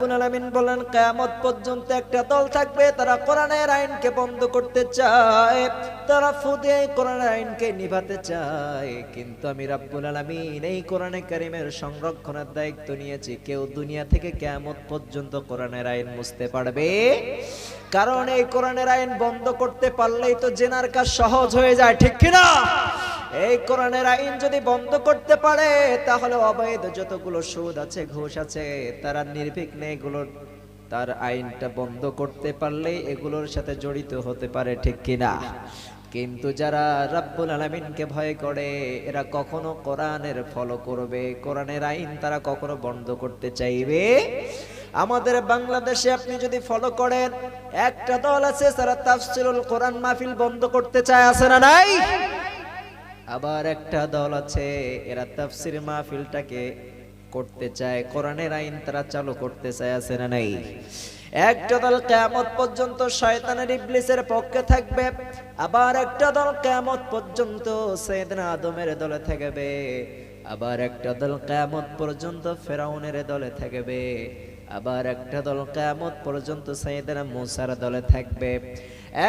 বলেন, কিয়ামত পর্যন্ত একটা দল থাকবে, তারা কোরআনের আইনকে বন্ধ করতে চায়, তারা ফুদে কোরআনের আইনকে নিভাতে চায়। কিন্তু আমি রাব্বুল আলামিন এই কোরআনে কারিমের সংরক্ষণের দায়িত্ব নিয়েছি, কেউ দুনিয়া থেকে কিয়ামত পর্যন্ত কোরআনের আইন মুছতে পারবে? কারণ এই কোরআনের আইন বন্ধ করতে পারলেই তো জেনার কাজ সহজ হয়ে যায়, ঠিক কিনা? এই কোরআনের আইন যদি বন্ধ করতে পারে, তাহলে অবৈধ যতগুলো সুদ আছে, ঘুষ আছে, তারা নির্বিঘ্নে এগুলোর তার আইনটা বন্ধ করতে পারলে এগুলোর সাথে জড়িত হতে পারে, ঠিক কিনা? কিন্তু যারা রাব্বুল আলামিনকে ভয় করে, এরা কখনো কোরআনের ফলো করবে। কোরআনের আইন তারা কখনো বন্ধ করতে চাইবে? আমাদের বাংলাদেশে আপনি যদি ফলো করেন, একটা দল আছে, যারা তাফসিরুল কোরআন মাহফিল বন্ধ করতে চায়, আছে না নাই? আবার একটা দল আছে, এরা তাফসির মাহফিলটাকে করতে চায়, কোরআনের আইন তারা চালু করতে চায়, আছে না নাই? একটা দল কিয়ামত পর্যন্ত শয়তানের ইবলিসের পক্ষে থাকবে, আবার একটা দল কিয়ামত পর্যন্ত সাইয়েদনা আদমের দলে থাকবে, আবার একটা দল কিয়ামত পর্যন্ত ফেরাউনের দলে থাকবে। আবার একটা দল কিয়ামত পর্যন্ত মুসার দলে থাকবে।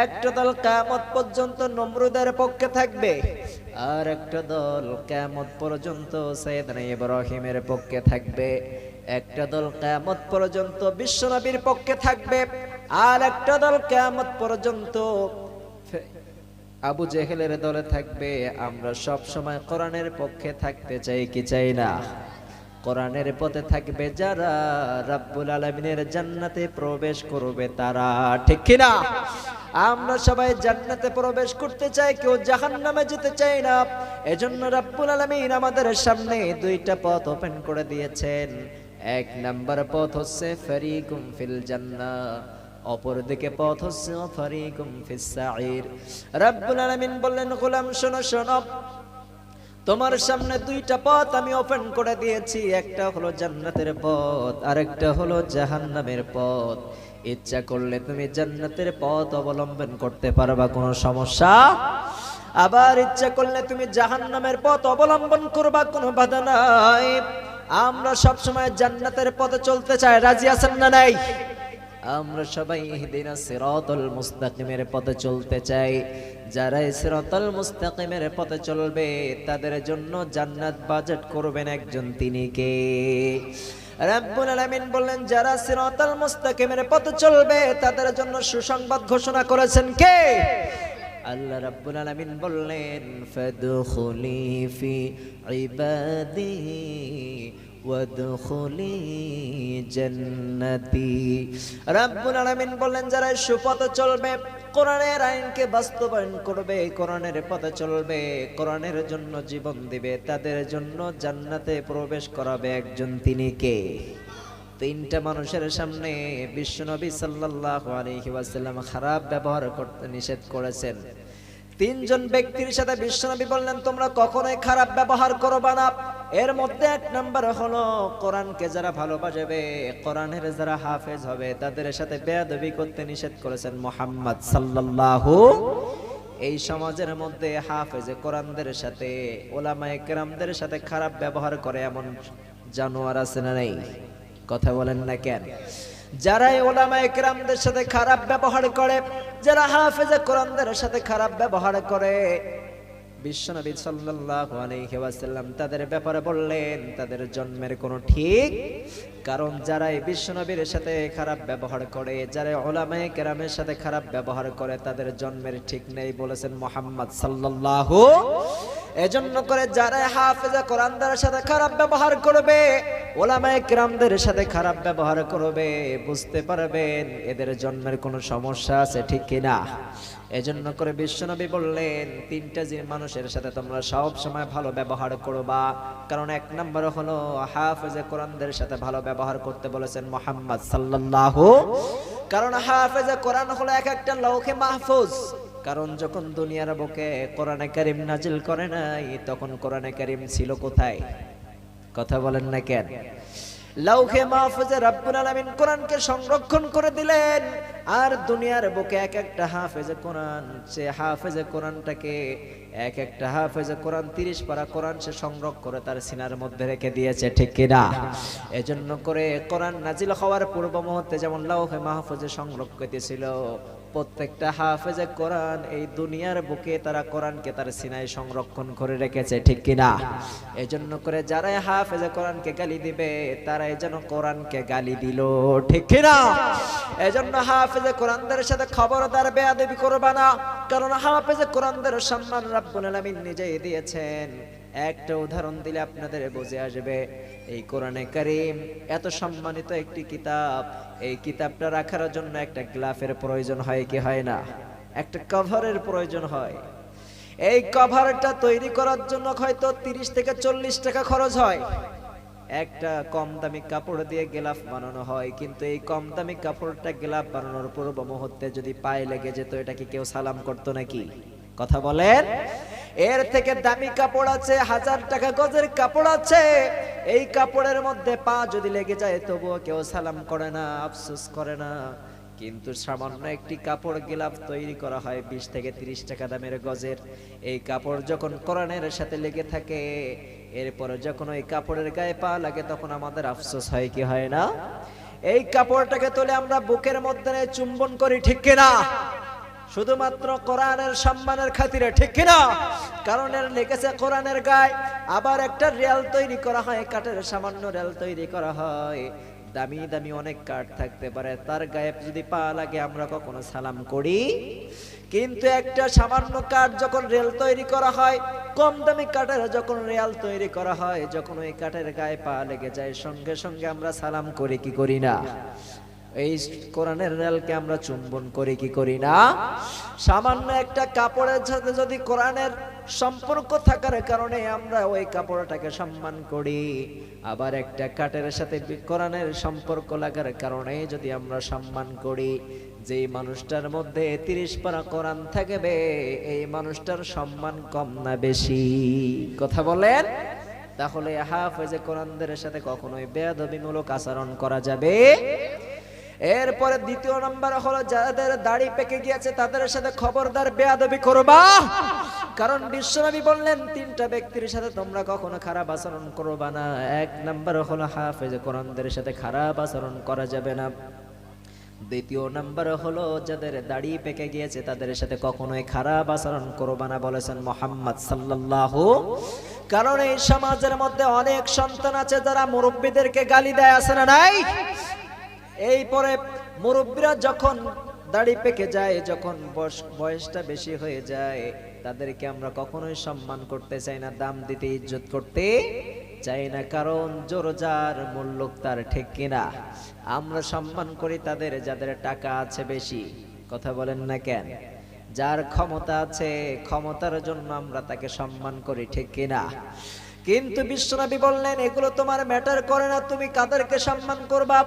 একটা দল কিয়ামত পর্যন্ত নমরুদের পক্ষে থাকবে। আর একটা দল কিয়ামত পর্যন্ত ইব্রাহিমের পক্ষে থাকবে। একটা দল কিয়ামত পর্যন্ত বিশ্বনবীর পক্ষে থাকবে। আর একটা দল কিয়ামত পর্যন্ত আবু জেহেলের দলে থাকবে। আমরা সব সময় কোরআনের পক্ষে থাকতে চাই কি চাই না? কোরআনের পথে থাকবে যারা রাব্বুল আলামিনের জান্নাতে প্রবেশ করবে তারা, ঠিক কিনা? আমরা সবাই জান্নাতে প্রবেশ করতে চাই, কেউ জাহান্নামে যেতে চাই না। এজন্য রাব্বুল আলামিন আমাদের সামনে দুইটা পথ ওপেন করে দিয়েছেন। এক নাম্বার পথ হচ্ছে, ফারিকুম ফিল জান্নাহ অপরদিকে পথ হচ্ছে, ফারিকুম ফিস সাঈর। রাব্বুল আলামিন বললেন, গোলাম, শোনো শোনো। তোমার সামনে দুইটা পথ আমি ওপেন করে দিয়েছি। একটা হলো জান্নাতের পথ, আরেকটা হলো জাহান্নামের পথ। ইচ্ছা করলে তুমি জান্নাতের পথ অবলম্বন করতে পারবা, কোনো সমস্যা? আবার ইচ্ছা করলে তুমি জাহান্নামের পথ অবলম্বন করবা, কোনো বাধা নাই। আমরা সবসময় জান্নাতের পথে চলতে চাই। রাজি আছেন না নাই? আমরা সবাই ইহদিনা সিরাতাল মুস্তাকিমের পথে চলতে চাই। যারা সিরাতাল মুস্তাকিমের পথে চলবে, তাদের জন্য জান্নাত বাজেট করবেন একজন তিনি কে? রাব্বুল আলামিন বললেন, যারা সিরাতাল মুস্তাকিমের পথে চলবে, তাদের জন্য সুসংবাদ ঘোষণা করেছেন কে? আল্লাহ রাব্বুল আলামিন বললেন, ফাদখুলি ফি ইবাদি যারা চলবে আইনকে বাস্তবায়ন করবে চলবে জন্য জীবন দিবে, তাদের জন্য জান্নাতে প্রবেশ করাবে একজন তিনি কে? তিনটা মানুষের সামনে বিশ্বনবী আলাইহি ওয়াসাল্লাম খারাপ ব্যবহার করতে নিষেধ করেছেন। তিনজন ব্যক্তির সাথে বিশ্বনবী বললেন, তোমরা কখনোই খারাপ ব্যবহার করবা না? এর মধ্যে এক নাম্বার হলো, কোরআনকে যারা ভালোবাসবে, কোরআনের যারা হাফেজ হবে, তাদের সাথে বেয়াদবি করতে নিষেধ করেছেন মোহাম্মদ সাল্লাল্লাহু এই সমাজের মধ্যে হাফেজে কোরআনদের সাথে, ওলামায়ে কেরামদের সাথে খারাপ ব্যবহার করে এমন জানোয়ার আছে না নেই? কথা বলেন না কেন? যারা এই ওলামা একরামদের সাথে খারাপ ব্যবহার করে, যারা হাফেজে কোরআনদের সাথে খারাপ ব্যবহার করে, বিশ্বনবী সাল্লাল্লাহু তাদের ব্যাপারে বললেন, তাদের জন্মের কোনো ঠিক কারণ যারা এই বিশ্বনবীর সাথে খারাপ ব্যবহার করে যারা ওলামায়ে কেরামের সাথে খারাপ ব্যবহার করে, তাদের জন্মের ঠিক নেই বলেছেন মোহাম্মদ সাল্লাল্লাহু এজন্য করে যারা হাফেজা কোরআনদের সাথে খারাপ ব্যবহার করবে, ওলামায় কেরামদের সাথে খারাপ ব্যবহার করবে, বুঝতে পারবেন এদের জন্মের কোনো সমস্যা আছে ঠিক কিনা? এজন্য করে বিশ্বনবী বললেন, তিনটা যে মানুষের সাথে তোমরা সব সময় ভালো ব্যবহার করবা। কারণ এক নম্বর হলো, হাফেজে কোরআনদের সাথে ভালো ব্যবহার করতে বলেছেন মোহাম্মদ সাল্লাল্লাহু। কারণ হাফেজে কোরআন হলো এক একটা লৌহে মাহফুজ। কারণ যখন দুনিয়ার বুকে কোরআনে কারিম নাজিল করে নাই, তখন কোরআনে কারিম ছিল কোথায়? কথা বলেন না কেন? লাউহে মাহফুজে রাব্বুল আলামিন কোরআনকে সংরক্ষণ করে দিলেন। আর দুনিয়ার বুকে এক একটা হাফেজে কোরআন, সে হাফেজে কোরআনটাকে এক একটা হাফেজে কোরআন তিরিশ পারা কোরআন সে সংগ্রহ করে তার সিনার মধ্যে রেখে দিয়েছে, ঠিক কিনা? এজন্য করে কোরআন নাজিল হওয়ার পূর্ব মুহূর্তে যেমন লাউহে মাহফুজে সংরক্ষিত ছিল প্রত্যেকটা হাফেজে কোরআন এই দুনিয়ার বুকে তারা কোরআনকে তার সিনায় সংরক্ষণ করে রেখেছে, ঠিক কিনা? এজন্য করে যারাই হাফেজে কোরআনকে গালি দিবে, তারাই যেন কোরআনকে গালি দিল, ঠিক কিনা? এজন্য হাফেজে কোরআনদের সাথে খবরদার বেয়াদবি করবা না, কারণ হাফেজে কোরআনদের সম্মান রাব্বুল আলামিন নিজেই দিয়েছেন। একটা উদাহরণ দিলে আপনাদের বুঝে আসবে এই কোরআনে কারিম এত সম্মানিত একটি কিতাব, এই কিতাবটা রাখার জন্য একটা গ্লাফের প্রয়োজন হয় কি হয় না? একটা কভারের প্রয়োজন হয়। এই কভারটা তৈরি করার জন্য হয়তো তিরিশ থেকে চল্লিশ টাকা খরচ হয়। একটা কম দামি কাপড় দিয়ে গেলাফ বানানো হয়, কিন্তু এই কম দামি কাপড়টা গেলাফ বানানোর পূর্ব মুহূর্তে যদি পায়ে লেগে যেত, এটা কি কেউ সালাম করতো নাকি? কথা বলেন। এর থেকে দামি কাপড় আছে, হাজার টাকা গজের কাপড় আছে। এই কাপড়ের মধ্যে পা যদি লেগে যায়, তবুও কেউ সালাম করে না, আফসোস করে না। কিন্তু সামান্য একটি কাপড় গিলাফ তৈরি করা হয় বিশ থেকে তিরিশ টাকা দামের গজের। এই কাপড় যখন কোরআনের সাথে লেগে থাকে, এরপরে যখন ওই কাপড়ের গায়ে পা লাগে, তখন আমাদের আফসোস হয় কি হয় না? এই কাপড়টাকে তুলে আমরা বুকের মধ্যে চুম্বন করি, ঠিক কিনা? শুধুমাত্র কোরআনের সম্মানের খাতিরে, ঠিক কিনা? কারণ এর লেগেছে কোরআনের গায়ে, আবার একটা রেল তৈরি করা হয়, কাঠের সামান্য রেল তৈরি করা হয়। দামি দামি অনেক কাঠ থাকতে পারে, তার গায়ে যদি পা লাগে, আমরা কখনো সালাম করি। কিন্তু একটা সামান্য কাঠ যখন রেল তৈরি করা হয়, কম দামি কাঠের যখন রেল তৈরি করা হয়, যখন ওই কাঠের গায়ে পা লেগে যায়, সঙ্গে সঙ্গে আমরা সালাম করি, কি করি না? এই কোরআনের রেলকে আমরা চুম্বন করি, কি করি না? সামান্য একটা কাপড়ের সাথে যদি কোরআনের সম্পর্ক থাকার কারণে আমরা ওই কাপড়টাকে সম্মান করি, আবার একটা কাঠের সাথে কোরআনের সম্পর্ক লাগার কারণে যদি আমরা সম্মান করি যে মানুষটার মধ্যে তিরিশ পারা কোরআন থাকবে, এই মানুষটার সম্মান কম না বেশি? কথা বলেন? তাহলে হাফেজে কোরআনদের সাথে কখনোই বেয়াদবিমূলক আচরণ করা যাবে এরপরে দ্বিতীয় নাম্বার হলো যাদের দাড়ি পেকে গিয়েছে, তাদের সাথে খবরদার বেয়াদবি করবা। কারণ বিশ্বনবী বললেন, তিনটা ব্যক্তির সাথে তোমরা কখনো খারাপ আচরণ করবা না। এক নাম্বার হলো হাফেজ, কোরআনদের সাথে খারাপ আচরণ করা যাবে না। দ্বিতীয় নাম্বার হলো যাদের দাড়ি পেকে গিয়েছে, তাদের সাথে কখনোই খারাপ আচরণ করবা না বলেছেন মোহাম্মদ সাল্লাল্লাহু। কারণ এই সমাজের মধ্যে অনেক সন্তান আছে যারা মুরব্বীদেরকে গালি দেয়, আছে না নাই? এই পরে মুরব্বীরা যখন দাড়ি পেকে যায়, যখন বয়স- বয়সটা বেশি হয়ে যায়, তাদেরকে আমরা কখনোই সম্মান করতে চাই না, দাম দিতে, ইজ্জত করতে চাই না, কারণ জোরজার মূল্য তার ঠিক কিনা। আমরা সম্মান করি তাদের, যাদের টাকা আছে বেশি, কথা বলেন না কেন? যার ক্ষমতা আছে, ক্ষমতার জন্য আমরা তাকে সম্মান করি ঠিক কিনা? কিন্তু বিশ্বনবী বললেন, এগুলো তোমার ম্যাটার করে না, তুমি কাদেরকে সম্মান করবা?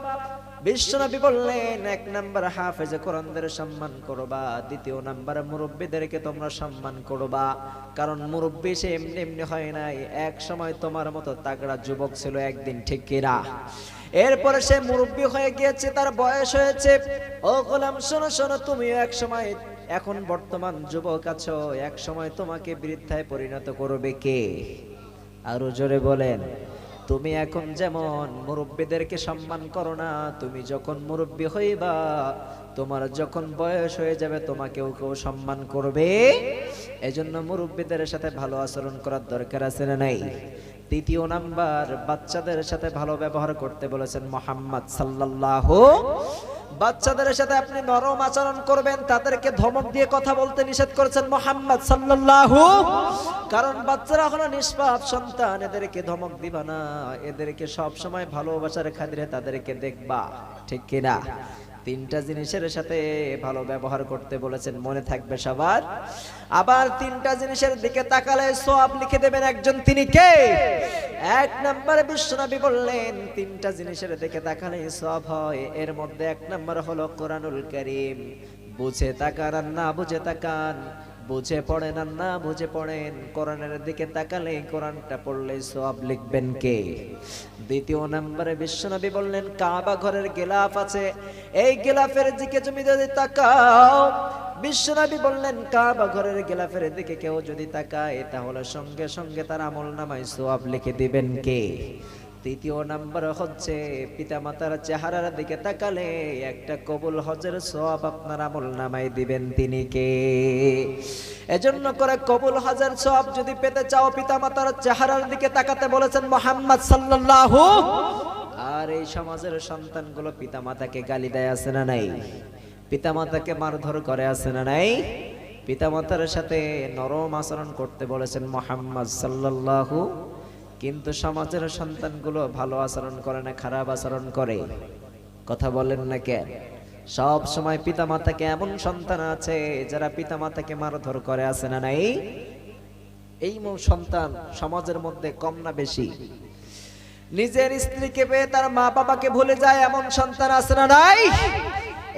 বিশ্বনবী বললেন, এক নাম্বার হাফেজে কোরআনদের সম্মান করবা, দ্বিতীয় নাম্বার মুরব্বীদেরকে তোমরা সম্মান করবা। কারণ মুরব্বী সে এমনি এমনি হয় নাই, এক সময় তোমার মতো তাগড়া যুবক ছিল একদিন, ঠিক কিনা এরপরে সে মুরব্বী হয়ে গিয়েছে, তার বয়স হয়েছে। ও গোলাম, শোনো শোনো, তুমিও এক সময়, এখন বর্তমান যুবক আছো, এক সময় তোমাকে বৃদ্ধায় পরিণত করবে কে? আরও জোরে বলেন তুমি এখন যেমন মুরব্বীদেরকে সম্মান করো না, তুমি যখন মুরব্বী হইবা, তোমার যখন বয়স হয়ে যাবে, তোমাকেও কেউ সম্মান করবে। এজন্য মুরব্বীদের সাথে ভালো আচরণ করার দরকার আছে না নাই? তৃতীয় নাম্বার, বাচ্চাদের সাথে ভালো ব্যবহার করতে বলেছেন মোহাম্মদ সাল্লাল্লাহু বাচ্চাদের সাথে আপনি নরম আচরণ করবেন, তাদেরকে ধমক দিয়ে কথা বলতে নিষেধ করেছেন মোহাম্মদ সাল্লাল্লাহু কারণ বাচ্চারা হলো নিষ্পাপ সন্তান, এদেরকে ধমক দিবা না, এদেরকে সব সময় ভালোবাসার খাতিরে তাদেরকে দেখবা, ঠিক কিনা? তিনটা জিনিসের সাথে ভালো ব্যবহার করতে বলেছেন, মনে থাকবে সবার। আবার তিনটা জিনিসের দিকে তাকালে সব লিখে দেবেন, একজন তিনি কে? এক নম্বরে বিশ্বনবী বললেন, তিনটা জিনিসের দিকে তাকালে সব হয়, এর মধ্যে এক নম্বর হলো কোরআনুল করিম। বুঝে তাকান আর না বুঝে তাকান বুঝে পড়েন আর না বুঝে পড়েন। কোরআনের দিকে তাকালে কোরআনটা পড়লে সব লিখবেন কে? দ্বিতীয় নম্বরে বিশ্বনবী বললেন, কাবা ঘরের গেলাফ আছে। এই গেলাফের দিকে তুমি যদি তাকাও, বিশ্বনবী বললেন, কাবা ঘরের গেলাফের দিকে কেউ যদি তাকায়, তাহলে সঙ্গে সঙ্গে তার আমল নামায় সোয়াব লিখে দিবেন কে? তৃতীয় নাম্বার হচ্ছে পিতামাতার চেহারার দিকে তাকালে একটা কবুল হজের সব আপনার আমল নামায় দিবেন তিনি কে? এজন্য করে কবুল হজের সব যদি পেতে চাও, পিতামাতার চেহারার দিকে তাকাতে বলেছেন মোহাম্মদ সাল্লাল্লাহু আর এই সমাজের সন্তানগুলো পিতামাতাকে গালি দেয়, আছে না নাই? পিতামাতাকে মারধর করে, আছে না নাই? পিতামাতার সাথে নরম আচরণ করতে বলেছেন মোহাম্মদ সাল্লাল্লাহু কিন্তু সমাজের সন্তানগুলো ভালো আচরণ করে না, খারাপ আচরণ করে। কথা বলেন না কেন? সব সময় পিতামাতাকে এমন সন্তান আছে যারা পিতামাতাকে মারধর করে, আছে না নাই? এই সন্তান সমাজের মধ্যে কম না বেশি? নিজের স্ত্রীকে পেয়ে তার মা বাবাকে ভুলে যায় এমন সন্তান আছে না নাই?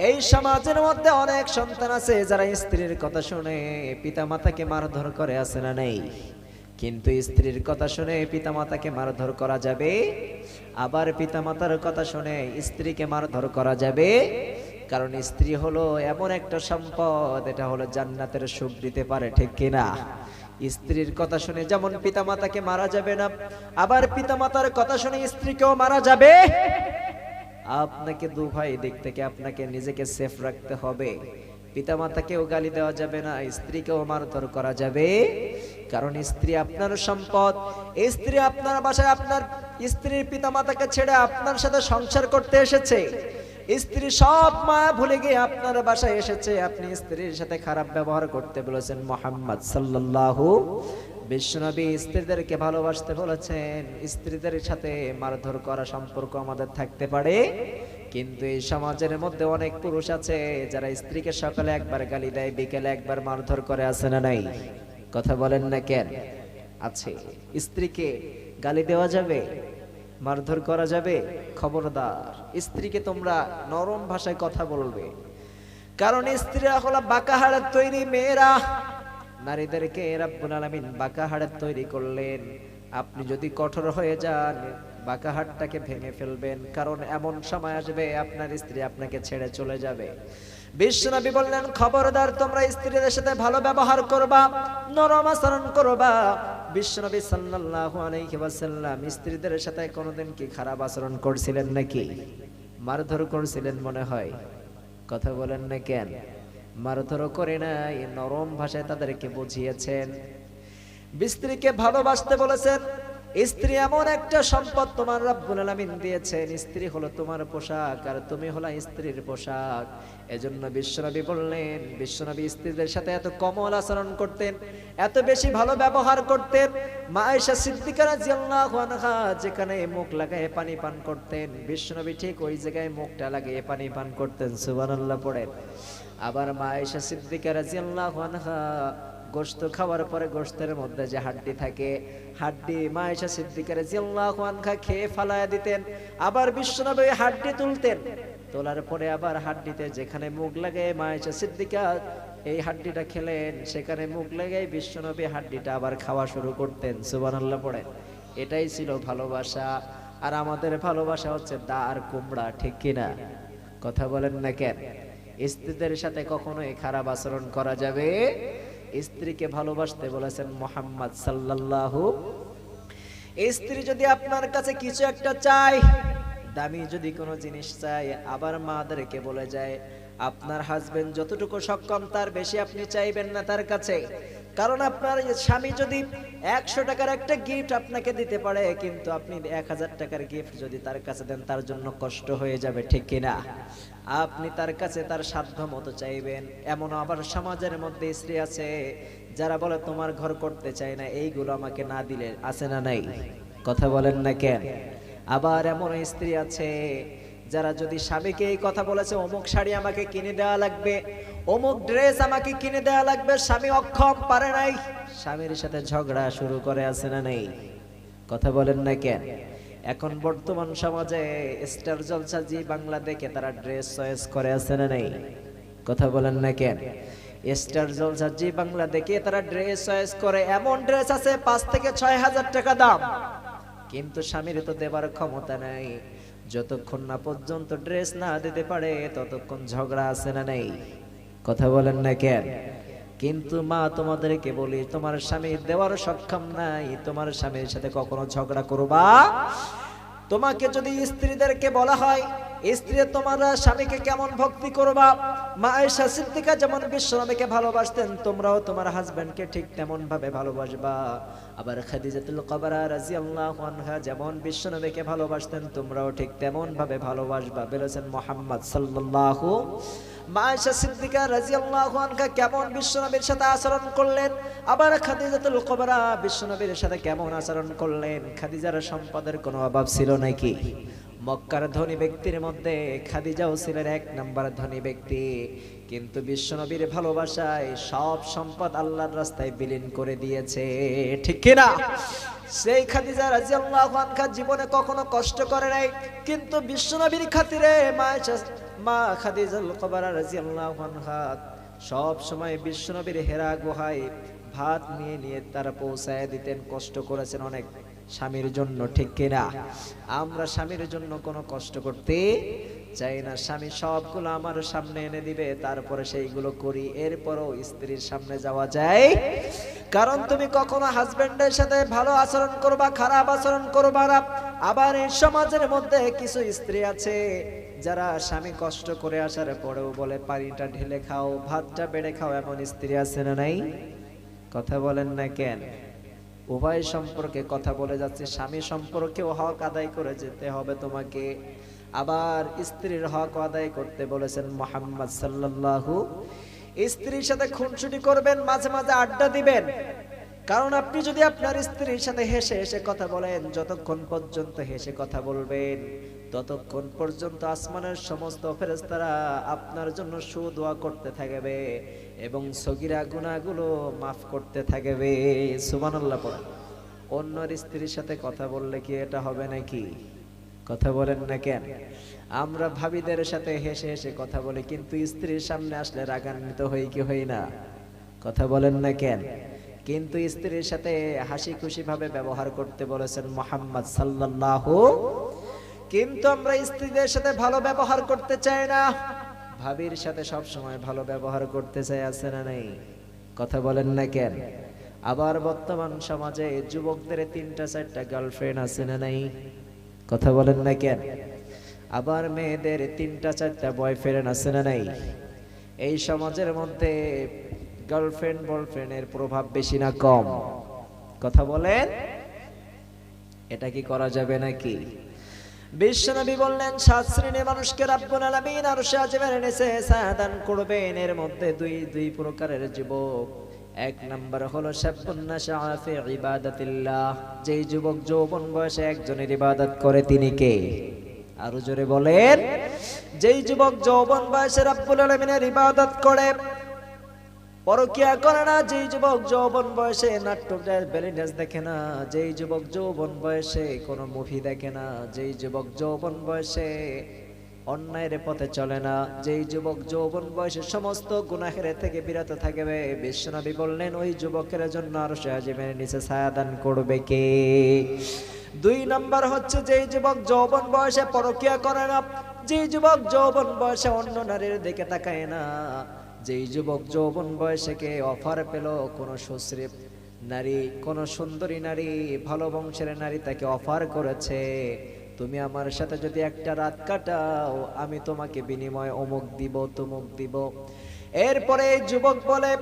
এই সমাজের মধ্যে অনেক সন্তান আছে যারা স্ত্রীর কথা শুনে পিতা মাতাকে মারধর করে, আছে না নেই? কিন্তু স্ত্রীর কথা শুনে পিতামাতাকে মারধর করা যাবে। আবার পিতামাতার কথা শুনে স্ত্রীকে মারধর করা যাবে। কারণ স্ত্রী হলো এমন একটা সম্পদ, এটা হলো জান্নাতের সুখ দিতে পারে, ঠিক কিনা? স্ত্রীর কথা শুনে যেমন পিতামাতাকে মারা যাবে না, আবার পিতামাতার কথা শুনে স্ত্রীকেও মারা যাবে। আপনাকে দু ভাই দিক থেকে আপনাকে নিজেকে সেফ রাখতে হবে। পিতামাতাকেও গালি দেওয়া যাবে না, স্ত্রীকেও মারধর করা যাবে। কারণ স্ত্রী আপনার সম্পদ, স্ত্রী আপনার বাসায় আপনার স্ত্রীর পিতামাতাকে ছেড়ে আপনার সাথে সংসার করতে এসেছে। স্ত্রী সব মায়া ভুলে গিয়ে আপনার বাসায় এসেছে। আপনি স্ত্রীর সাথে খারাপ ব্যবহার করতে বলেছেন মোহাম্মদ সাল্লাল্লাহু বিশ্বনবী। স্ত্রীদেরকে ভালোবাসতে বলেছেন, স্ত্রীদের সাথে মারধর করা সম্পর্ক আমাদের থাকতে পারে। কিন্তু এই সমাজের মধ্যে অনেক পুরুষ আছে যারা স্ত্রীকে সকালে একবার গালি দেয়, বিকেলে একবার মারধর করে, আছে না নাই? কথা বলেন না কেন? আছে স্ত্রীকে গালি দেওয়া যাবে? মারধর করা যাবে? খবরদার। স্ত্রীকে তোমরা নরম ভাষায় কথা বলবে। কারণ স্ত্রীরা হলো বাঁকাহাড়ের তৈরি মেয়েরা। নারীদেরকে রাব্বুল আলামিন বাঁকাহাড়ের তৈরি করলেন। আপনি যদি কঠোর হয়ে যান বাঁকাহাটটাকে ভেঙে ফেলবেন। কারণ এমন সময় আসবে আপনার স্ত্রী আপনাকে ছেড়ে চলে যাবে। বিশ্বনবী বললেন, খবরদার, তোমরা স্ত্রীদের সাথে ভালো ব্যবহার করবা, নরম আচরণ করবা। বিশ্বনবী সাল্লাল্লাহু আলাইহি ওয়াসাল্লাম স্ত্রীদের সাথে কোনোদিন কি খারাপ আচরণ করছিলেন নাকি? মারধর করছিলেন মনে হয়। কথা বলেন না কেন? মারধর করে নাই, নরম ভাষায় তাদেরকে বুঝিয়েছেন। স্ত্রীকে ভালোবাসতে বলেছেন স্ত্রী এমন একটা সম্পদ তোমার রব্বুল আলামিন দিয়েছেন, স্ত্রী হলো তোমার পোশাক আর তুমি হলো স্ত্রীর পোশাক। এজন্য বিশ্বনবী বললেন, বিশ্বনবী স্ত্রীদের সাথে এত কমল আচরণ করতেন, এত বেশি ভালো ব্যবহার করতেন। মা আয়েশা সিদ্দিকা যেখানে মুখ লাগায় পানি পান করতেন, বিশ্বনবী ঠিক ওই জায়গায় মুখটা লাগিয়ে পানি পান করতেন, সুবহানাল্লাহ পড়েন। আবার মা আয়েশা সিদ্দিকা রাদিয়াল্লাহু গোশত খাওয়ার পরে গোশতের মধ্যে যে হাড্ডি থাকে, হাড্ডি মায়েশা সিদ্দিকারে জিল্লাহু আনহা খেয়ে ফালায়া দিতেন, আবার বিশ্বনবী হাড্ডি তুলতেন। তোলার পরে আবার হাড্ডিতে যেখানে মুখ লাগে মায়েশা সিদ্দিকা, এই হাড্ডিটা খেলেন, সেখানে মুখ লাগাই বিশ্বনবী হাড্ডিটা আবার খাওয়া শুরু করতেন, সুবহানাল্লাহ পড়েন। এটাই ছিল ভালোবাসা। আর আমাদের ভালোবাসা হচ্ছে দা আর কুমড়া, ঠিক কিনা? কথা বলেন না কেন? স্ত্রীদের সাথে কখনোই খারাপ আচরণ করা যাবে স্ত্রীকে ভালোবাসতে বলেছেন মোহাম্মদ সাল্লাল্লাহু। স্ত্রী যদি আপনার কাছে কিছু একটা চাই দামি যদি কোনো জিনিস চাই আবার মাদেরকে বলে যায়, আপনার হাজবেন্ড যতটুকু সক্ষম, তার বেশি আপনি চাইবেন না তার কাছে। কারণ আপনার স্বামী যদি একশো টাকার একটা গিফট আপনাকে দিতে পারে, কিন্তু আপনি এক হাজার টাকার গিফট যদি তার কাছে দেন, তার জন্য কষ্ট হয়ে যাবে, ঠিক কিনা? আপনি তার কাছে তার সাধ্য মতো চাইবেন। এমন আবার সমাজের মধ্যে স্ত্রী আছে, যারা বলে, তোমার ঘর করতে চায় না, এইগুলো আমাকে না দিলে আছে না নাই? কথা বলেন না কেন? আবার এমন স্ত্রী আছে, যারা যদি স্বামীকে এই কথা বলেছে, অমুক শাড়ি আমাকে কিনে দেওয়া লাগবে অমুক ড্রেস আমাকে কিনে দেওয়া লাগবে, স্বামী অক্ষম পারে নাই। স্বামীর সাথে ঝগড়া শুরু করে আছে না নেই? কথা বলেন না কেন? এখন বর্তমান সমাজে স্টার জলসা জি বাংলা দেখে তারা ড্রেস চয়েস করে আছে না নেই? কথা বলেন না কেন? স্টার জলসা জি বাংলা দেখে তারা ড্রেস চয়েস করে, এমন ড্রেস আছে পাঁচ থেকে ছয় হাজার টাকা দাম। কিন্তু স্বামীর তো দেবার ক্ষমতা নাই। যতক্ষণ না পর্যন্ত ড্রেস না দিতে পারে, ততক্ষণ ঝগড়া আছে না নেই? কথা বলেন না কেন? কিন্তু মা, তোমাদেরকে বলি, তোমার স্বামী দেওয়ার সক্ষম নাই, তোমার স্বামীর সাথে কখনো ঝগড়া করবা? তোমাকে যদি স্ত্রীদেরকে বলা হয় স্ত্রী, তোমরা স্বামীকে কেমন ভক্তি করবা? মা আয়েশা সিদ্দিকা যেমন বিশ্বনবীকে ভালোবাসতেন, তোমরাও তোমার হাজবেন্ডকে ঠিক তেমন ভাবে ভালোবাসবা। আবার খাদিজাতুল কবরা রাদিয়াল্লাহু আনহা যেমন বিশ্বনবীকে ভালোবাসতেন, তোমরাও ঠিক তেমন ভাবে ভালোবাসবা। বলেছেন মোহাম্মদ সাল্লাল্লাহু। মা আয়েশা সিদ্দিকা রাদিয়াল্লাহু আনহা কেমন বিশ্বনবীর সাথে আচরণ করলেন? আবার খাদিজাতুল কবরা বিশ্বনবীর সাথে কেমন আচরণ করলেন? খাদিজার সম্পদের কোনো অভাব ছিল নাকি? মক্কার ধনী ব্যক্তির মধ্যে খাদিজাও ছিলেন এক নম্বর ধনী ব্যক্তি। কিন্তু বিশ্বনবীর ভালোবাসায় সব সম্পদ আল্লাহর রাস্তায় বিলীন করে দিয়েছে। ঠিক কিনা? সেই খাদিজা রাজিয়াল্লাহু আনহা জীবনে কখনো কষ্ট করে নাই, কিন্তু বিশ্বনবীর খাতিরে মা মা খাদিজাল কবরা রাজিয়াল্লাহু আনহা সব সময় বিশ্বনবীর হেরা গুহায় ভাত নিয়ে নিয়ে তারা পৌঁছায় দিতেন, কষ্ট করেছেন অনেক। স্বামীর জন্য ঠিক কিনা? আমরা স্বামীর জন্য কোনো কষ্ট করতে চাই না। স্বামী সবগুলো আমার সামনে এনে দিবে, তারপরে সেইগুলো করি। এরপরও স্ত্রীর সামনে যাওয়া যায়। কারণ তুমি কখনো হাজবেন্ডের সাথে ভালো আচরণ করবা, খারাপ আচরণ করবা আবার এই সমাজের মধ্যে কিছু স্ত্রী আছে, যারা স্বামী কষ্ট করে আসার পরেও বলে, পানিটা ঢেলে খাও, ভাতটা বেড়ে খাও। এমন স্ত্রী আছে না নাই? কথা বলেন না কেন? উভয় সম্পর্কে কথা বলে যাচ্ছে, স্বামী সম্পর্কেও হক আদায় করে যেতে হবে তোমাকে। আবার স্ত্রীর হক আদায় করতে বলেছেন মোহাম্মদ সাল্লাল্লাহু। স্ত্রীর সাথে খুনসুটি করবেন, মাঝে মাঝে আড্ডা দিবেন। কারণ আপনি যদি আপনার স্ত্রীর সাথে হেসে হেসে কথা বলেন, যতক্ষণ পর্যন্ত হেসে কথা বলবেন ততক্ষণ পর্যন্ত আসমানের সমস্ত ফেরেস্তারা আপনার জন্য সুদোয়া করতে থাকবে এবং সগিরা গুনাহগুলো মাফ করতে থাকবে। সুবহানাল্লাহ পড়া অন্যর স্ত্রীর সাথে কথা বললে কি এটা হবে নাকি? কথা বলেন না কেন? আমরা ভাবিদের সাথে হেসে হেসে কথা বলি, কিন্তু স্ত্রীর সামনে আসলে রাগান্বিত হই কি হই না? কথা বলেন না কেন? কিন্তু স্ত্রীর সাথে হাসি খুশি ভাবে ব্যবহার করতে বলেছেন মোহাম্মদ সাল্লাল্লাহু কিন্তু আমরা স্ত্রীদের সাথে ভালো ব্যবহার করতে চাই না। ভাবির সাথে সব সময় ভালো ব্যবহার করতে চাই, আছে না নাই? কথা বলেন না কেন? আবার বর্তমান সমাজে যুবকদের তিনটা, চারটা গার্লফ্রেন্ড আছে না নাই? কথা বলেন না কেন? আবার মেয়েদের তিনটা, চারটা বয়ফ্রেন্ড আছে না নাই? এই সমাজের মধ্যে গার্লফ্রেন্ড বয়ফ্রেন্ডের প্রভাব বেশি না কম? কথা বলেন? এটা কি করা যাবে নাকি? বিশ্বনবী বললেন সাত শ্রেণির মানুষকে রাব্বুল আলামিন আর সাজবের নিচে সাদান করবেন। এর মধ্যে দুই দুই প্রকারের যুবক। এক নাম্বার হলো শাফি ইবাদাতিল্লাহ। যেই যুবক যৌবন বয়সে একজনের ইবাদত করে, তিনি কে? আরও জোরে বলেন, যেই যুবক যৌবন বয়সে রাব্বুল আলামিনের ইবাদত করে পরকিয়া করে না, যেই যুবক যৌবন বয়সে নাট্য বেলি দেখে না, যেই যুবক যৌবন বয়সে কোনো মুভি দেখে না, যেই যুবক যৌবন বয়সে অন্যায়ের পথে চলে না, যেই যুবক যৌবন বয়সে সমস্ত গুনাহের থেকে বিরত থাকবে। বিশ্বনবী বললেন, ওই যুবকের জন্য আর সে নিচে ছায়াদান করবে কে? দুই নাম্বার হচ্ছে, যেই যুবক যৌবন বয়সে পরকিয়া করে না, যেই যুবক যৌবন বয়সে অন্য নারীর দিকে তাকায় না যেই যুবক যৌবন বয়সে কে অফার পেল, কোন সুশ্রী নারী, কোন সুন্দরী নারী, ভালো বংশের নারী তাকে অফার করেছে। তুমি আমার সাথে যদি একটা রাত কাটাও, আমি তোমাকে বিনিময় অমুক দিব, তমুক দিব। এরপরে যুবক বলে,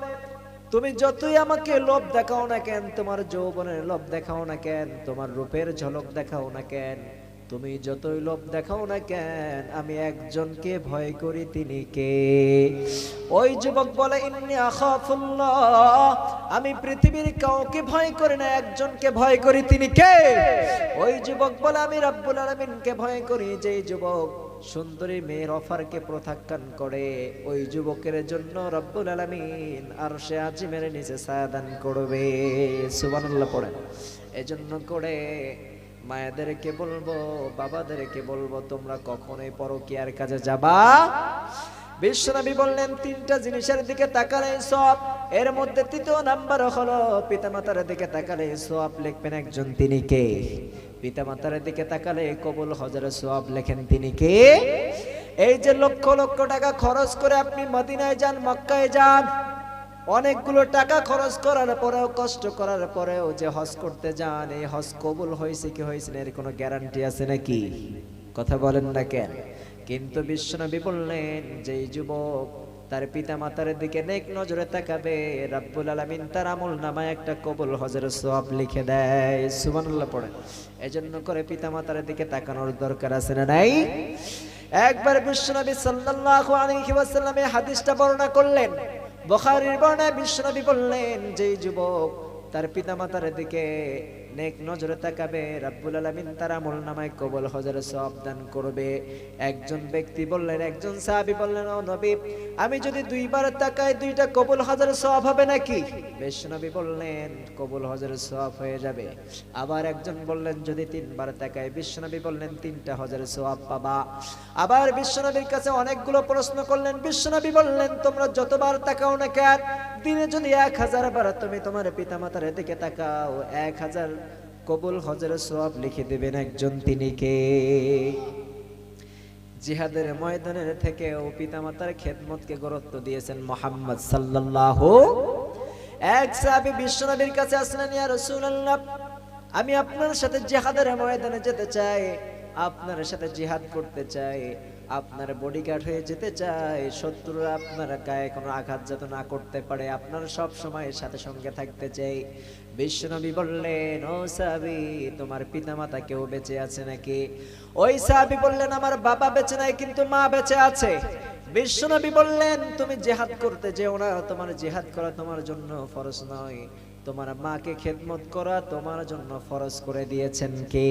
তুমি যতই আমাকে লোভ দেখাও না কেন, তোমার যৌবনের লোভ দেখাও না কেন, তোমার রূপের ঝলক দেখাও না কেন তুমি যতই লোভ দেখাও না কেন, আমি একজনকে ভয় করি, তিনি কে? ওই যুবক বলে আমি পৃথিবীর কাউকে ভয় করি না, একজনকে ভয় করি, তিনি কে? ওই যুবক বলে, আমি রব্বুল আলামিনকে ভয় করি, যেই যুবক সুন্দরী মেয়ের অফারকে প্রত্যাখ্যান করে, ওই যুবকের জন্য রব্বুল আলামিন আর সে আজিমের নিচে সায়াদান করবে। সুবহানাল্লাহ পড়েন। এজন্য করে মায়েদেরকে বলব, বাবাদেরকে বলব, তোমরা কখনোই পরকীয়ার কাজে যাবা বিশ্বনবী বললেন, তিনটা জিনিসের দিকে তাকালে সব, এর মধ্যে তৃতীয় নাম্বার হলো পিতামাতার দিকে তাকালে সব লিখবেন একজন তিনি কে? পিতামাতার দিকে তাকালে কবুল হজরে সব লেখেন তিনি কে? এই যে লক্ষ লক্ষ টাকা খরচ করে আপনি মদিনায় যান, মক্কায় যান অনেকগুলো টাকা খরচ করার পরেও, কষ্ট করার পরেও যে হজ করতে যান, এই হজ কবুল হয়েছে কি হয়েছে এর কোনো গ্যারান্টি আছে নাকি? কথা বলেন না কেন? কিন্তু বিশ্বনবী বললেন যে যুবক তার পিতা মাতার দিকে নেক নজরে তাকাবে, রাব্বুল আলামিন তার আমল নামায় একটা কবুল হজের সওয়াব লিখে দেয়। সুবহানাল্লাহ পড়ে। এজন্য করে পিতা মাতার দিকে তাকানোর দরকার আছে না নাই? একবার বিশ্বনবী সাল্লাল্লাহু আলাইহি ওয়াসাল্লাম হাদিসটা বর্ণনা করলেন। বুখারীর বনে বিশ্বনবী বললেন যে যুবক তার পিতামাতার দিকে নেক নজরে তাকাবে, রাব্বুল আলামিন তার আমল নামায় কবুল হজের সওয়াব দান করবে। একজন ব্যক্তি বললেন, একজন সাহাবী বললেন, ও নবী, আমি যদি দুইবার তাকাই, দুইটা কবুল হজের সওয়াব হবে নাকি? বিশ্বনবী বললেন, কবুল হজের সওয়াব হয়ে যাবে। আবার একজন বললেন, যদি তিনবার তাকাই? বিশ্বনবী বললেন, তিনটা হজের সওয়াব পাবা। আবার বিশ্বনবীর কাছে অনেকগুলো প্রশ্ন করলেন বিশ্বনবী বললেন, তোমরা যতবার তাকাও না কেন? দিনে যদি এক হাজার বার তুমি তোমার পিতামাতার দিকে তাকাও, এক হাজার কবুল হজের সওয়াব লিখে দেবেন একজন তিনি কে জিহাদের ময়দানের থেকেও পিতামাতার খেদমতকে গুরুত্ব দিয়েছেন মোহাম্মদ সাল্লাল্লাহু এক সাহাবী বিশ্বনবীর কাছে আসলেন, ইয়া রাসূলুল্লাহ, আমি আপনার সাথে জিহাদের ময়দানে যেতে চাই, আপনার সাথে জিহাদ করতে চাই, আপনার বডিগার্ড হয়ে যেতে চাই, শত্রুরা আপনার গায়ে কোনো আঘাত যাতে না করতে পারে, আপনার সব সময় সাথে সঙ্গে থাকতে চাই। বিশ্বনবী বললেন, ও সাবি তোমার পিতামাতা কেউ বেঁচে আছে নাকি? ওই সাহাবী বললেন, আমার বাবা বেঁচে নাই, কিন্তু মা বেঁচে আছে। বিশ্বনবী বললেন, তুমি জেহাদ করতে যেও না, তোমার জেহাদ করা তোমার জন্য ফরজ নয়। তোমার মাকে খেদমত করা তোমার জন্য ফরজ করে দিয়েছেন কে?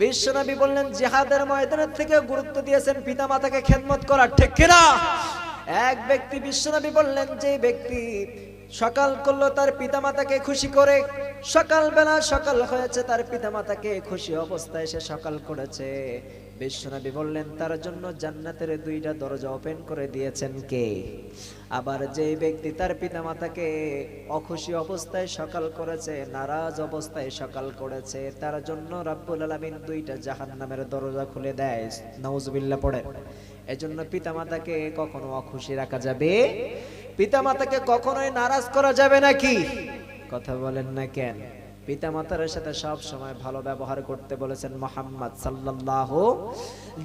বিশ্বনবী বললেন, জেহাদের ময়দানের থেকে গুরুত্ব দিয়েছেন পিতা মাতাকে খেদমত করা, ঠিক কিনা? এক ব্যক্তি বিশ্বনবী বললেন, যে ব্যক্তি সকাল করল তার পিতামাতাকে খুশি করে। সকালবেলা সকাল হয়েছে, তার পিতামাতাকে খুশি অবস্থায় সে সকাল করেছে। বিশ্বনবী বললেন, তার জন্য জান্নাতের দুইটা দরজা ওপেন করে দিয়েছেন কে? আবার যে ব্যক্তি তার পিতামাতাকে অখুশি অবস্থায় সকাল করেছে, নারাজ অবস্থায় সকাল করেছে, তার জন্য রাব্বুল আলামিন দুইটা জাহান নামের দরজা খুলে দেয়। নাউজুবিল্লাহ পড়ে এজন্য পিতামাতাকে কখনো অখুশি রাখা যাবে পিতামাতাকে কখনোই নারাজ করা যাবে নাকি? কথা বলেন না কেন? পিতা মাতার সাথে সব সময় ভালো ব্যবহার করতে বলেছেন মোহাম্মদ সাল্লাহ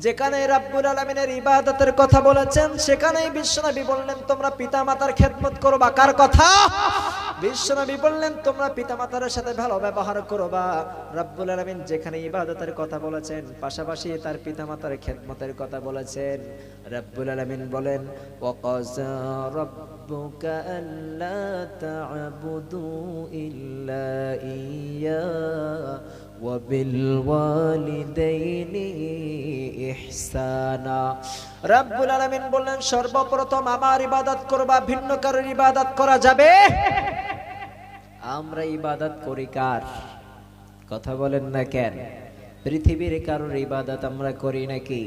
যেখানে রাব্বুল আলমিনের ইবাদতের কথা বলেছেন, সেখানেই বিশ্বনবী বললেন, তোমরা পিতা মাতার খেদমত করো বা কার কথা? বিশ্বনবী বললেন, তোমরা পিতা মাতার সাথে ভালো ব্যবহার করবা। রাব্বুল আলমিন যেখানে ইবাদতের কথা বলেছেন, পাশাপাশি তার পিতা পিতামাতার খেদমতের কথা বলেছেন। রাব্বুল আলমিন বলেন ইয়্যা وبالوالدين إحسانا রব্বুল আলামিন বললেন সর্বপ্রথম আমার ইবাদত করবা ভিন্ন কারোর ইবাদত করা যাবে আমরা ইবাদত করি কার কথা বলেন না কেন পৃথিবীর কারোর ইবাদত আমরা করি নাকি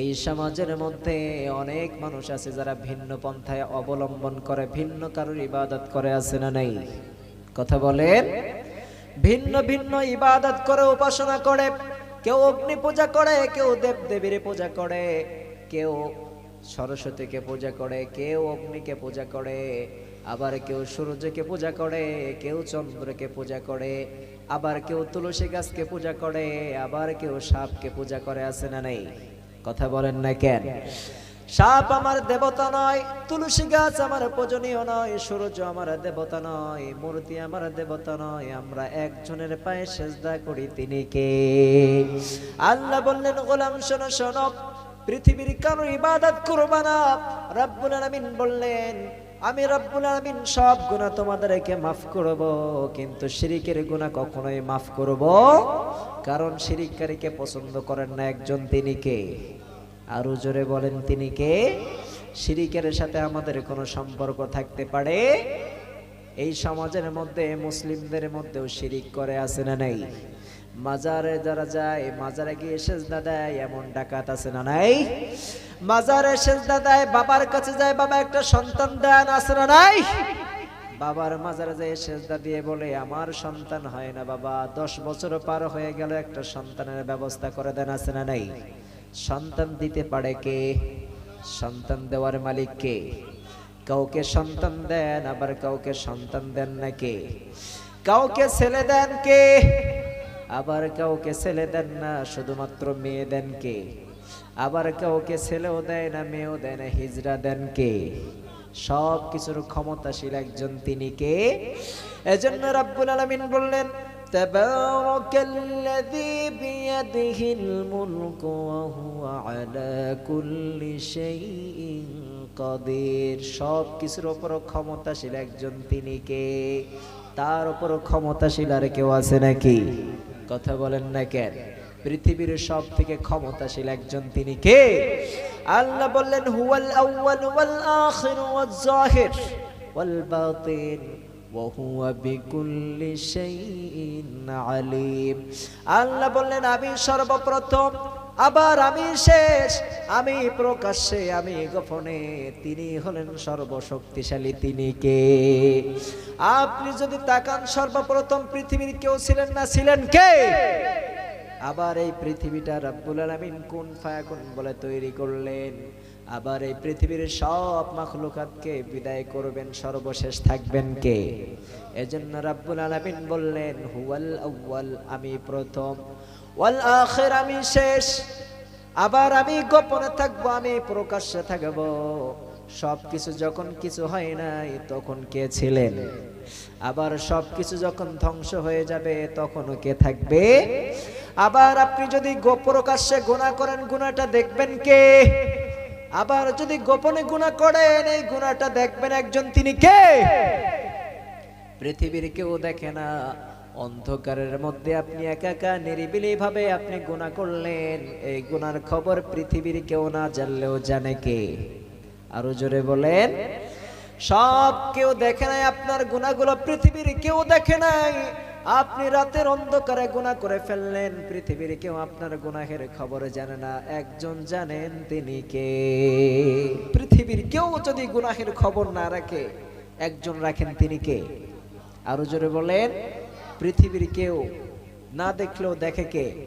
এই সমাজের মধ্যে অনেক মানুষ আছে যারা ভিন্ন পন্থায় অবলম্বন করে ভিন্ন কারোর ইবাদত করে আছে না নাই কথা বলেন ভিন্ন ভিন্ন ইবাদত করে, উপাসনা করে। কেউ অগ্নি পূজা করে, কেউ দেব দেবীর পূজা করে। কেউ সরস্বতীকে পূজা করে, কেউ অগ্নিকে পূজা করে। আবার কেউ সূর্যকে পূজা করে, কেউ চন্দ্রকে পূজা করে। আবার কেউ তুলসী গাছকে পূজা করে, আবার কেউ সাপকে পূজা করে, আছে না নেই? কথা বলেন না কেন? সাপ আমার দেবতা নয়, তুলসী গাছ আমার পূজনীয় নয়, সূর্য আমার দেবতা নয়, মূর্তি আমার দেবতা নয়, আমরা একজনের পায়ে সেজদা করি, তিনি কে? আল্লাহ বললেন, গোলাম, শোনো শোনো, পৃথিবীর কারও ইবাদত করবা না। রব্বুল আলামিন বললেন, আমি রব্বুল আলামিন সব গুনাহ তোমাদেরকে মাফ করব, কিন্তু শিরিকের গুনাহ কখনোই মাফ করব, কারণ শিরিককারীকে পছন্দ করেন না একজন, তিনি কে? আরও জোরে বলেন তিনি কে? শিরিকের সাথে আমাদের কোনো সম্পর্ক থাকতে পারে? এই সমাজের মধ্যে, মুসলিমদের মধ্যেও শিরিক করে আছে না নাই? মাজারে যারা যায়, মাজারে গিয়ে সেজদা দেয়, এমন ডাকাত আছে না নাই? মাজারে সেজদা দেয়, বাবার কাছে যায়, বাবা একটা সন্তান দেন, আছে না নাই? বাবার মাজারে যায় সেজদা দিয়ে বলে, আমার সন্তান হয় না বাবা, দশ বছর পার হয়ে গেল, একটা সন্তানের ব্যবস্থা করে দেন, আছে না নাই? সন্তান দিতে পারে কে? সন্তান দেওয়ার মালিক কে? কাউকে সন্তান দেন, আবার কাউকে সন্তান দেন না কে? কাউকে ছেলে দেন কে? আবার কাউকে ছেলে দেন না, শুধুমাত্র মেয়ে দেন কে? আবার কাউকে ছেলেও দেয় না, মেয়েও দেয় না, হিজরা দেন কে? সব কিছুর ক্ষমতাশীল একজন তিনি কে? এজন্য রাব্বুল আলামিন বললেন تبارك الذي بيده الملك وهو على كل شيء قدير সব কিছুর উপর ক্ষমতাশীল একজন তিনি কে তার উপর ক্ষমতাশীল আর কেউ আছে নাকি কথা বলেন না কেন পৃথিবীর সব থেকে ক্ষমতাশীল একজন তিনি কে আল্লাহ বললেন হুয়াল আউয়াল ওয়াল আখির ওয়াজ জাহির ওয়াল বাতিন وهو بكل شيء عليم আল্লাহ বললেন আমি সর্বপ্রথম আবার আমি শেষ আমি প্রকাশ্যে আমি গোপনে তিনি হলেন সর্বশক্তিশালী তিনি কে আপনি যদি তাকান সর্বপ্রথম পৃথিবীর কেউ ছিলেন না ছিলেন কে আবার এই পৃথিবীটা রাব্বুল আলামিন কোন ফায়াকুন বলে তৈরি করলেন আবার এই পৃথিবীর সব মাখলুকাতকে বিদায় করবেন, সর্বশেষ থাকবেন কে? এজন্য রাব্বুল আলামিন বললেন, হুয়াল আউয়াল, আমি প্রথম, ওয়াল আখির, আমি শেষ, আবার আমি গোপনে থাকব, আমি প্রকাশ্যে থাকব। সব কিছু যখন কিছু হয় নাই, তখন কে ছিলেন? আবার সব কিছু যখন ধ্বংস হয়ে যাবে, তখনও কে থাকবে? আবার আপনি যদি গোপ্রকাশ্যে গুণা করেন গুণাটা দেখবেন কে? আবার যদি গোপনে গুণা করেন, এই গুণাটা দেখবেন একজন তিনি কে? পৃথিবীর কেউ দেখে না। অন্ধকারের মধ্যে আপনি একা একা নিরিবিলি ভাবে আপনি গুণা করলেন। এই গুনার খবর পৃথিবীর কেউ না জানলেও জানে কে? আরও জোরে বলেন, সব কেউ দেখে নাই, আপনার গুণাগুলো পৃথিবীর কেউ দেখে নাই। আপনি রাতের অন্ধকারে গুণা করে ফেললেন, পৃথিবীর কেউ আপনার গুনাহের খবর জানে না। একজন জানেন তিনি কে? পৃথিবীর কেউ যদি গুনাহের খবর না রাখে, একজন রাখেন তিনি কে? আরও জোরে বলেন, পৃথিবীর কেউ না দেখলেও দেখে কে?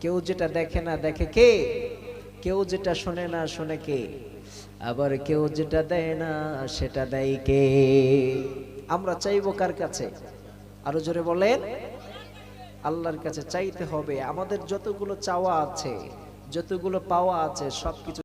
কেউ যেটা দেখে না দেখে কে? কেউ যেটা শোনে না শোনে কে? আবার কেউ যেটা দেয় না সেটা দেয় কে? আমরা চাইব কার কাছে? আরও জোরে বলেন, আল্লাহর কাছে চাইতে হবে, আমাদের যতগুলো চাওয়া আছে, যতগুলো পাওয়া আছে, সবকিছু